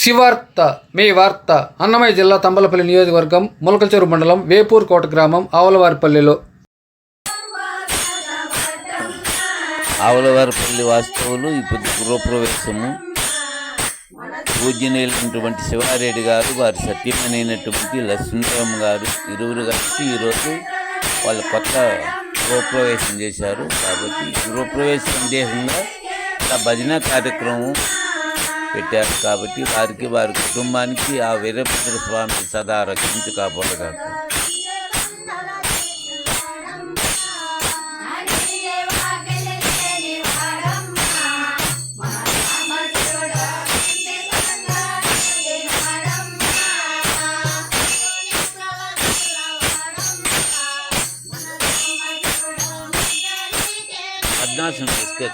శివార్త మీ వార్త అన్నమయ్య జిల్లా తంబలపల్లి నియోజకవర్గం ములకల్చెరు మండలం వేపూర్ కోట గ్రామం ఆవులవారిపల్లిలో. ఆవులవారిపల్లి వాస్తవులు ఇప్పుడు గృహప్రవేశము. పూజనీయులైనటువంటి శివారెడ్డి గారు వారి సత్యమైనటువంటి లక్ష్మీదేవం గారు ఇరువురు కలిసి ఈరోజు వాళ్ళ కొత్త గృహప్రవేశం చేశారు. కాబట్టి గృహప్రవేశం సందేహంగా భజన కార్యక్రమం పెట్టారు కాబట్టి వారికి వారి కుటుంబానికి ఆ వీరభద్ర స్వామి సదా రక్షించి కాపాడగాక.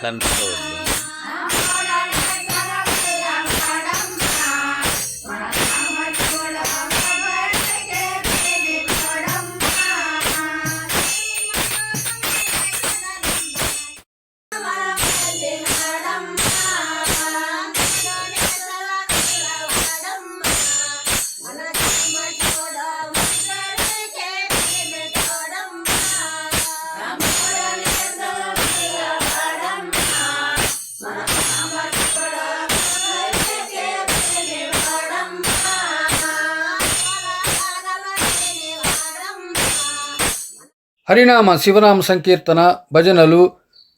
కనపడవద్దు హరినామ శివనామ సంకీర్తన భజనలు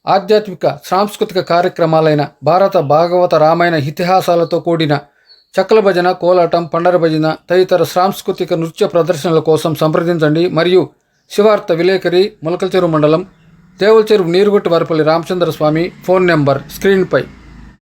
ఆధ్యాత్మిక సాంస్కృతిక కార్యక్రమాలైన భారత భాగవత రామాయణ ఇతిహాసాలతో కూడిన చక్కల భజన కోలాటం పండర భజన తదితర సాంస్కృతిక నృత్య ప్రదర్శనల కోసం సంప్రదించండి. మరియు శివార్త విలేకరి ములకల్చెరు మండలం దేవులచెరువు నీరుగుట్టు వరపల్లి రామచంద్ర స్వామి ఫోన్ నెంబర్ స్క్రీన్పై